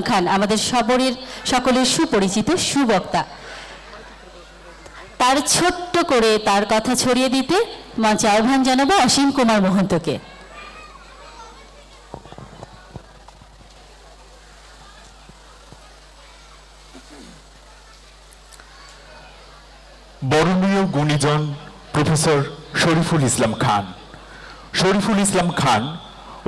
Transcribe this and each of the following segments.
খান, আমাদের সবরের সকলের সুপরিচিত সুবক্তা। তার ছোট্ট করে তার কথা ছড়িয়ে দিতে মঞ্চে আহ্বান জানাব অসীম কুমার মহন্তকে। বরণীয় গুণীজন প্রফেসর শরীফুল ইসলাম খান। শরীফুল ইসলাম খান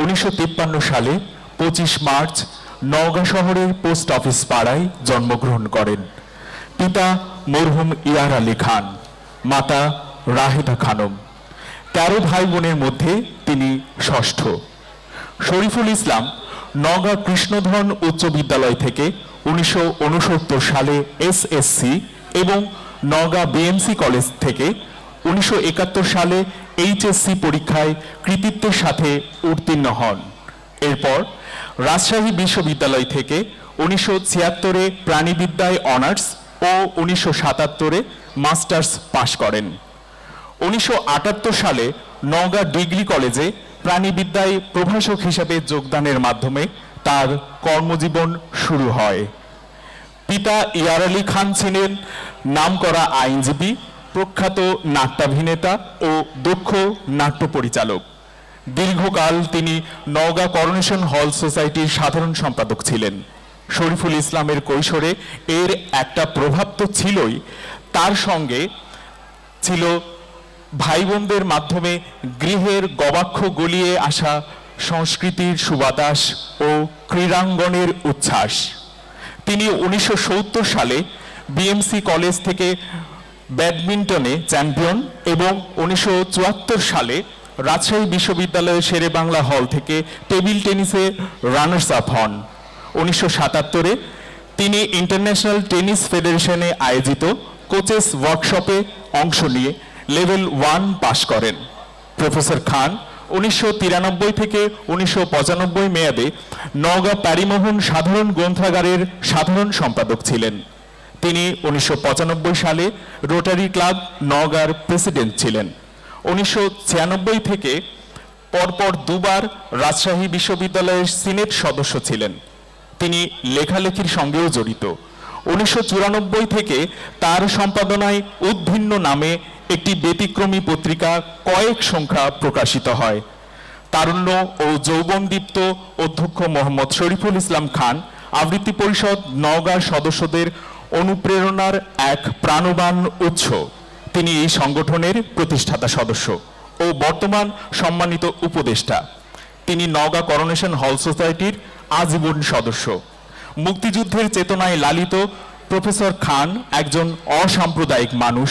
উনিশশো তিপ্পান্ন সালে পঁচিশ মার্চ নওগাঁ শহরের পোস্ট অফিস পাড়ায় জন্মগ্রহণ করেন। পিতা মরহুম ইয়ার আলী খান, মাতা রাহেদা খানম। তেরো ভাই বোনের মধ্যে তিনি ষষ্ঠ। শরীফুল ইসলাম নওগাঁ কৃষ্ণধন উচ্চ বিদ্যালয় থেকে উনিশশো উনসত্তর সালে এসএসসি এবং নওগাঁ বিএমসি কলেজ থেকে উনিশশো একাত্তর সালে এইচএসসি পরীক্ষায় কৃতিত্বের সাথে উত্তীর্ণ হন। এরপর রাজশাহী বিশ্ববিদ্যালয় থেকে উনিশশো ছিয়াত্তরে প্রাণীবিদ্যায় অনার্স ও উনিশশো সাতাত্তরে মাস্টার্স পাশ করেন। উনিশশো আটাত্তর সালে নওগাঁ ডিগ্রি কলেজে প্রাণীবিদ্যায় প্রভাষক হিসাবে যোগদানের মাধ্যমে তার কর্মজীবন শুরু হয়। পিতা ইয়ার আলী খান ছিলেন নামকরা আইনজীবী, প্রখ্যাত নাট্যাভিনেতা ও দক্ষ নাট্য পরিচালক। দীর্ঘকাল তিনি নওগাঁ করোনেশন হল সোসাইটির সাধারণ সম্পাদক ছিলেন। শরীফুল ইসলামের কৈশোরে এর একটা প্রভাব তো ছিলই। তার সঙ্গে ছিল ভাই বোনদের মাধ্যমে গৃহের গবাক্ষ গলিয়ে আসা সংস্কৃতির সুবাতাস ও ক্রীড়াঙ্গনের উচ্ছ্বাস। তিনি উনিশশো সত্তর সালে বিএমসি কলেজ থেকে ব্যাডমিন্টনে চ্যাম্পিয়ন এবং উনিশশো চুয়াত্তর সালে রাজশাহী বিশ্ববিদ্যালয়ের শেরে বাংলা হল থেকে টেবিল টেনিসে রানার্স আপ হন। উনিশশো সাতাত্তরে তিনি ইন্টারন্যাশনাল টেনিস ফেডারেশনে আয়োজিত কোচেস ওয়ার্কশপে অংশ নিয়ে লেভেল ওয়ান পাশ করেন। প্রফেসর খান উনিশশো তিরানব্বই থেকে উনিশশো পঁচানব্বই মেয়াদে নওগাঁ প্যারিমোহন সাধারণ গ্রন্থাগারের সাধারণ সম্পাদক ছিলেন। তিনি উনিশশো পঁচানব্বই সালে রোটারি ক্লাব নওগাঁর প্রেসিডেন্ট ছিলেন। উনিশশো ছিয়ানব্বই থেকে পরপর দুবার রাজশাহী বিশ্ববিদ্যালয়ের সিনেট সদস্য ছিলেন। তিনি লেখালেখির সঙ্গেও জড়িত। উনিশশো চুরানব্বই থেকে তার সম্পাদনায় উদ্ভিন্ন নামে একটি ব্যতিক্রমী পত্রিকা কয়েক সংখ্যা প্রকাশিত হয়। তারুণ্য ও যৌবনদীপ্ত অধ্যক্ষ মোহাম্মদ শরীফুল ইসলাম খান আবৃত্তি পরিষদ নওগাঁর সদস্যদের অনুপ্রেরণার এক প্রাণবান উৎস। তিনি এই সংগঠনের প্রতিষ্ঠাতা সদস্য ও বর্তমান সম্মানিত উপদেষ্টা। তিনি নওগাঁ করোনেশন হল সোসাইটির আজীবন সদস্য। মুক্তিযুদ্ধের চেতনায় লালিত প্রফেসর খান একজন অসাম্প্রদায়িক মানুষ।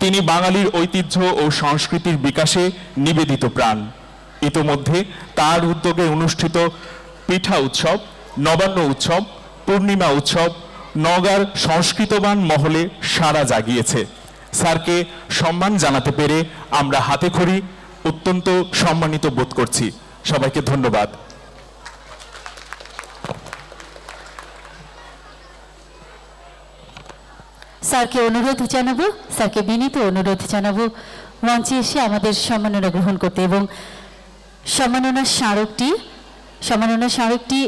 তিনি বাঙালির ঐতিহ্য ও সংস্কৃতির বিকাশে নিবেদিত প্রাণ। ইতোমধ্যে তার উদ্যোগে অনুষ্ঠিত পিঠা উৎসব, নবান্ন উৎসব, পূর্ণিমা উৎসব নগার সংস্কৃতবান মহলে সারা জাগিয়েছে। স্যারকে সম্মান জানাতে পেরে আমরা হাতে খড়ি অত্যন্ত সম্মানিত বোধ করছি। সবাইকে ধন্যবাদ। স্যারকে অনুরোধ জানাব, স্যারকে বিনীত অনুরোধ জানাব, মঞ্চে এসে আমাদের সম্মাননা গ্রহণ করতে এবং সম্মাননার স্মারকটি সম্মাননার স্মারকটি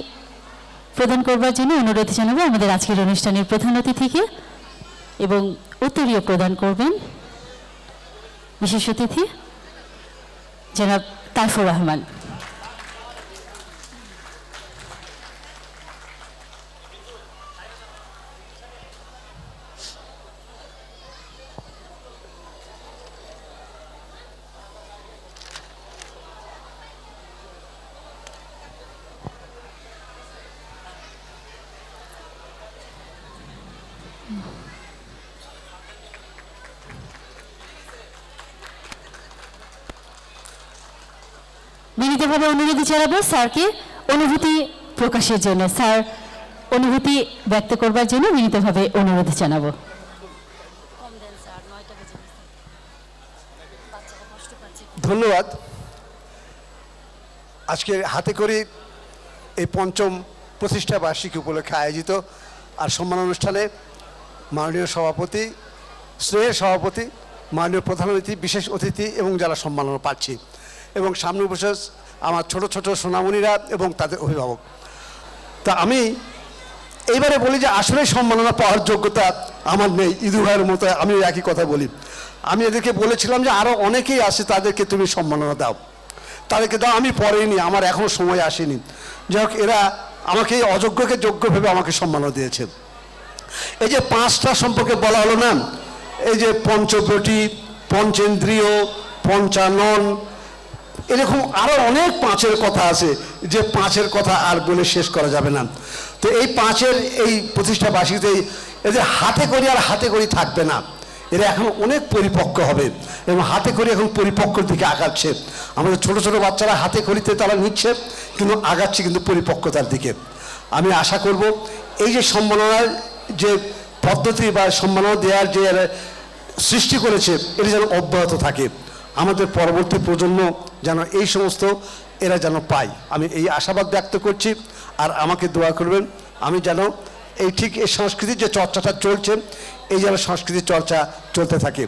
প্রদান করবার জন্য অনুরোধ জানাব আমাদের আজকের অনুষ্ঠানের প্রধান অতিথিকে এবং উত্তরীয় প্রদান করবেন। বিশেষ অতিথি জনাব তারফুর রহমান। বিনীতভাবে অনুরোধ জানাব স্যারকে অনুভূতি প্রকাশের জন্য, স্যার অনুভূতি ব্যক্ত করবার জন্য বিনীতভাবে অনুরোধ জানাব। ধন্যবাদ। আজকে হাতে করে এই পঞ্চম প্রতিষ্ঠা বার্ষিকী উপলক্ষে আয়োজিত আর সম্মান অনুষ্ঠানে মাননীয় সভাপতি স্নেহের সভাপতি, মাননীয় প্রধান অতিথি, বিশেষ অতিথি এবং যারা সম্মাননা পাচ্ছি। এবং সামনে বসে আমার ছোট ছোট সোনামণিরা এবং তাদের অভিভাবক। তা আমি এইবারে বলি যে আসলে সম্মাননা পাওয়ার যোগ্যতা আমার নেই, ইদু ভাইয়ের মতো আমি একই কথা বলি। আমি এদেরকে বলেছিলাম যে আরও অনেকেই আছে তাদেরকে তুমি সম্মাননা দাও। তাদেরকে দাও, আমি পড়েনি আমার এখনও সময় আসেনি। যাই হোক, এরা আমাকে অযোগ্যকে যোগ্য ভেবে আমাকে সম্মাননা দিয়েছে। এই যে পাঁচটা সম্পর্কে বলা হলো না, এই যে পঞ্চবটি, পঞ্চেন্দ্রিয়, পঞ্চানন এরকম আরও অনেক পাঁচের কথা আছে যে পাঁচের কথা আর বলে শেষ করা যাবে না। তো এই পাঁচের এই প্রতিষ্ঠা বার্ষিকীতে এদের হাতে করি আর হাতে করি থাকবে না, এরা এখন অনেক পরিপক্ক হবে এবং হাতে করি এখন পরিপক্কর দিকে আগাচ্ছে। আমাদের ছোট ছোট বাচ্চারা হাতে করিতে তারা নিচ্ছে, কিন্তু আগাচ্ছে কিন্তু পরিপক্কতার দিকে। আমি আশা করব এই যে সম্মাননার যে পদ্ধতি বা সম্মাননা দেওয়ার যে সৃষ্টি করেছে, এটা যেন অব্যাহত থাকে। আমাদের পরবর্তী প্রজন্ম যেন এই সমস্ত এরা যেন পায়। আমি এই আশাবাদ ব্যক্ত করছি আর আমাকে দোয়া করবেন, আমি যেন এই ঠিক এই সংস্কৃতির যে চর্চাটা চলছে, এই যেন সংস্কৃতির চর্চা চলতে থাকে।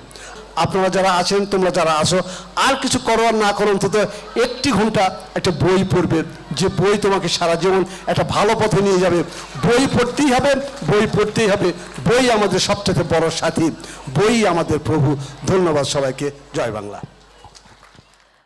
আপনারা যারা আছেন, তোমরা যারা আসো আর কিছু করো আর না করো, অন্তত একটি ঘণ্টা একটা বই পড়বে। যে বই তোমাকে সারা জীবন একটা ভালো পথে নিয়ে যাবে। বই পড়তেই হবে, বই পড়তেই হবে। বই আমাদের সবচেয়ে বড় সাথী। বই আমাদের প্রভু। ধন্যবাদ সবাইকে। জয় বাংলা।